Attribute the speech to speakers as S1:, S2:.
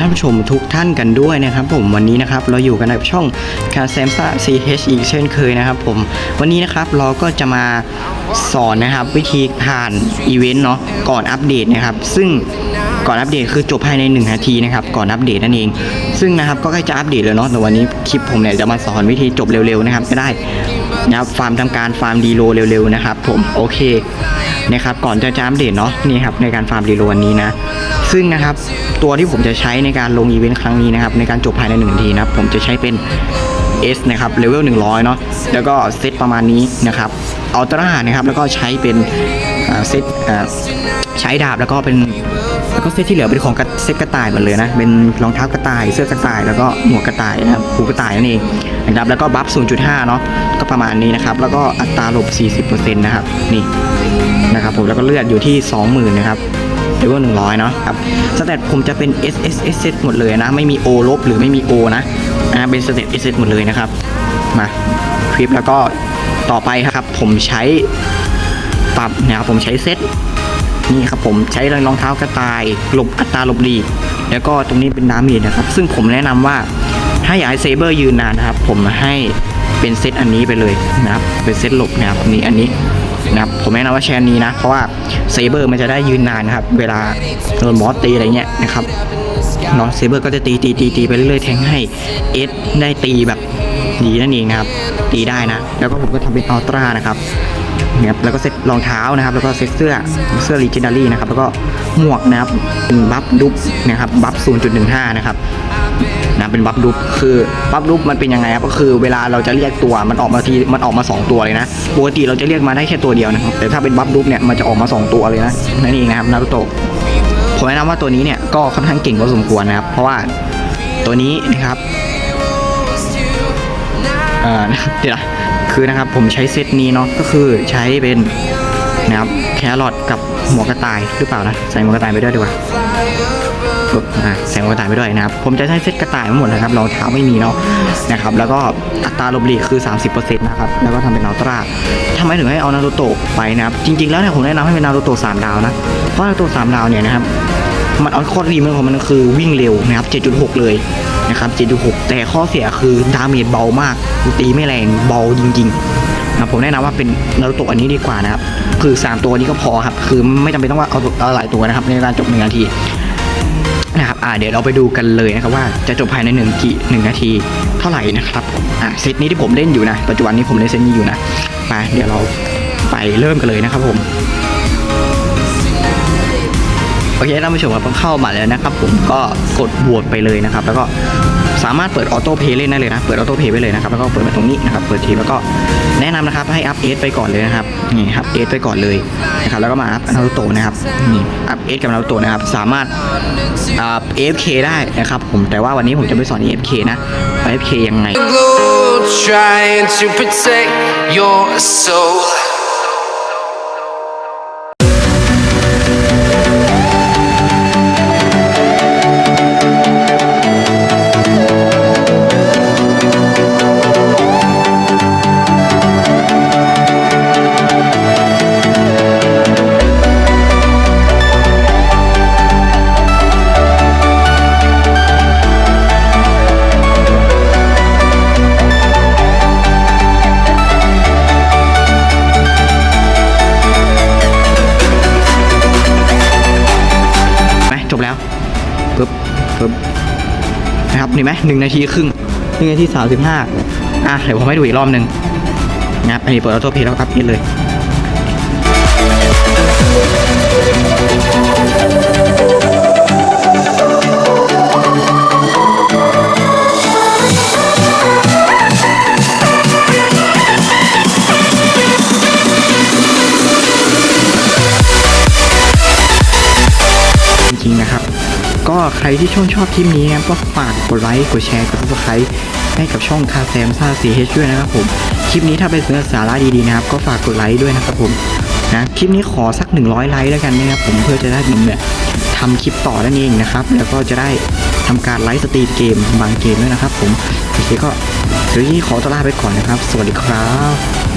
S1: ท่านผู้ชมทุกท่านกันด้วยนะครับ ผมวันนี้นะครับเราอยู่กันในช่องคาแซมซ่า CH อีกเช่นเคยนะครับ ผมวันนี้นะครับเราก็จะมาสอนนะครับวิธีผ่านอีเวนต์เนาะก่อนอัปเดตนะครับ ซึ่งก่อนอัปเดตคือจบภายใน1นาทีนะครับก่อนอัปเดตนั่นเอง ซึ่งนะครับก็ใกล้จะอัปเดตแล้วเนาะแต่วันนี้คลิปผมเนี่ยจะมาสอนวิธีจบเร็วๆนะครับจะได้ นะครับฟาร์มทำการฟาร์มดีโลเร็วๆนะครับผมโอเคนะครับก่อนจะจะอัปเดตเนาะนี่ครับในการฟาร์มดีโลวันนี้นะซึ่งนะครับตัวที่ผมจะใช้ในการลงอีเวนต์ครั้งนี้นะครับในการจบภายใน1นาทีนะครับผมจะใช้เป็น S นะครับเลเวล100 เนาะแล้วก็เซตประมาณนี้นะครับอัลตร้านะครับแล้วก็ใช้เป็นเซตใช้ดาบแล้วก็เป็นแล้วก็เซตที่เหลือเป็นของเซตกระต่ายหมดเลยนะเป็นรองเท้ากระต่ายเสื้อกระต่ายแล้วก็หมวกกระต่ายนะครับหูกระต่ายนั่นเอง นะครับแล้วก็บัฟ 0.5 เนาะก็ประมาณนี้นะครับ แล้วก็อัตราหลบ 40%นะครับนี่นะครับผมแล้วก็เลือดอยู่ที่ 20,000 นะครับหรือว่า100 เนาะครับสเตตผมจะเป็น S S S S หมดเลยนะ ไม่มี O ลบหรือไม่มี O นะนะเป็นสเตต S S หมดเลยนะครับ มาคลิปแล้วก็ต่อไปครับผมใช้ปรับนะครับผมใช้เซตนี่ครับผมใช้รองเท้ากระต่ายหลบอัตราหลบดีแล้วก็ตรงนี้เป็นดาเมจนะครับ ซึ่งผมแนะนำว่า ถ้าอยากให้เซเบอร์ยืนนานนะครับ ผมให้เป็นเซตอันนี้ไปเลยนะครับ เป็นเซตหลบนะครับนี่อันนี้นะครับผมแนะนำว่าแชร์นี้นะ เพราะว่าเซเบอร์มันจะได้ยืนนานนะครับ เวลาโดนมอสตีอะไรเงี้ยนะครับเนาะเซเบอร์ก็จะตีตีตีตีไปเรื่อยๆแทงให้เอสได้ตีแบบดีนั่นเองนะครับ ตีได้นะ แล้วก็ผมก็ทำเป็นอัลตร้านะครับนะครับแล้วก็เซ็ตรองเท้านะครับ แล้วก็เซ็ตเสื้อเสื้อลีเจนดารี่นะครับ แล้วก็หมวกนะครับเป็นบัฟดุ๊บนะครับ บัฟ 0.15 นะครับ นะเป็นบัฟดุบคือบัฟดุบมันเป็นยังไงครับก็คือเวลาเราจะเรียกตัวมันออกมาทีมันออกมา 2 ตัวเลยนะปกติเราจะเรียกมาได้แค่ตัวเดียวนะครับแต่ถ้าเป็นบัฟดุบเนี่ยมันจะออกมา 2 ตัวเลยนะนั่นเองนะครับนารุโตะผมแนะนำว่าตัวนี้เนี่ยก็ค่อนข้างเก่งพอสมควรนะครับ เพราะว่าตัวนี้นะครับเอ่อเดี๋ยวนะคือนะครับผมใช้เซตนี้เนาะก็คือใช้เป็นนะครับแครอทกับหมวกกระต่ายหรือเปล่านะใส่หมวกกระต่ายไปด้วยดีกว่า แสงกระต่ายไปด้วยนะครับ ผมจะใช้เซตกระต่ายมาหมดนะครับรองเท้าไม่มีเนาะนะครับ แล้วก็อัตราลบหลีกคือ 30%นะครับ แล้วก็ทำเป็นอัลตราทำไมถึงให้เอานารูโตะไปนะครับ จริง ๆ แล้วเนี่ยผมแนะนำให้เป็นนารูโตะ3ดาวนะ เพราะนารูโตะ3ดาวเนี่ยนะครับ มันเอาข้อดีมันของมันคือวิ่งเร็วนะครับ 7.6 เลยนะครับ 7.6 แต่ข้อเสียคือดาเมจเบามากตีไม่แรงเบาจริง ๆนะผมแนะนำว่าเป็นนารูโตะอันนี้ดีกว่านะครับ คือ 3 ตัวนี้ก็พอครับ คือไม่จำเป็นต้องว่าเอาเอาหลายตัวนะครับ ในการจบหนึ่งนาที นะครับอ่าเดี๋ยวเราไปดูกันเลยนะครับว่าจะจบภายในหนึ่งกี่หนึ่งนาทีเท่าไหร่นะครับอ่าเซตนี้ที่ผมเล่นอยู่นะ ปัจจุบันนี้ผมเล่นเซตนี้อยู่นะไปเดี๋ยวเราไปเริ่มกันเลยนะครับผม โอเคท่านผู้ชมครับเข้ามาแล้วนะครับ ผมก็กดโหวตไปเลยนะครับ แล้วก็สามารถเปิดออโต้เพย์เล่นได้เลยนะ เปิดออโต้เพย์ไปเลยนะครับ แล้วก็เปิดมาตรงนี้นะครับ เปิดทีแล้วก็แนะนำนะครับให้อัพเอสไปก่อนเลยนะครับ นี่ครับเอสไปก่อนเลยนะครับ แล้วก็มาอัพนารูโตะนะครับ นี่อัพเอสกับนารูโตะนะครับ สามารถอ่า AFK ได้นะครับ ผม แต่ว่าวันนี้ผมจะไปสอน AFK นะ AFK ยังไง
S2: trying to protect your soul.
S1: บแล้วปึ๊บปึ๊บนะครับนี่ไหมหนึ่งนาทีครึ่งหนึ่งนาทีสามสิบห้าอะเดี๋ยวผมให้ดูอีกรอบหนึ่งนะครับอันนี้เปิดออโต้เพย์แล้วก็อัพเอสเลย ใครที่ชอบชอบคลิปนี้นะครับก็ฝากกดไลค์กดแชร์กด subscribe ให้กับช่องคาแซมซ่าซีเฮด้วยนะครับผมคลิปนี้ถ้าเป็นเนื้อสาระดีๆนะครับ ก็ฝากกดไลค์ด้วยนะครับผมนะคลิปนี้ขอสัก 100 ไลค์แล้วกันนะครับผมเพื่อจะได้ผมเนี่ยทำคลิปต่อนั่นเองนะครับ แล้วก็จะได้ทำการไลฟ์สตรีมเกมบางเกมด้วยนะครับ ผมโอเคก็เดี๋ยวนี้ขอตัวลาไปก่อนนะครับ สวัสดีครับ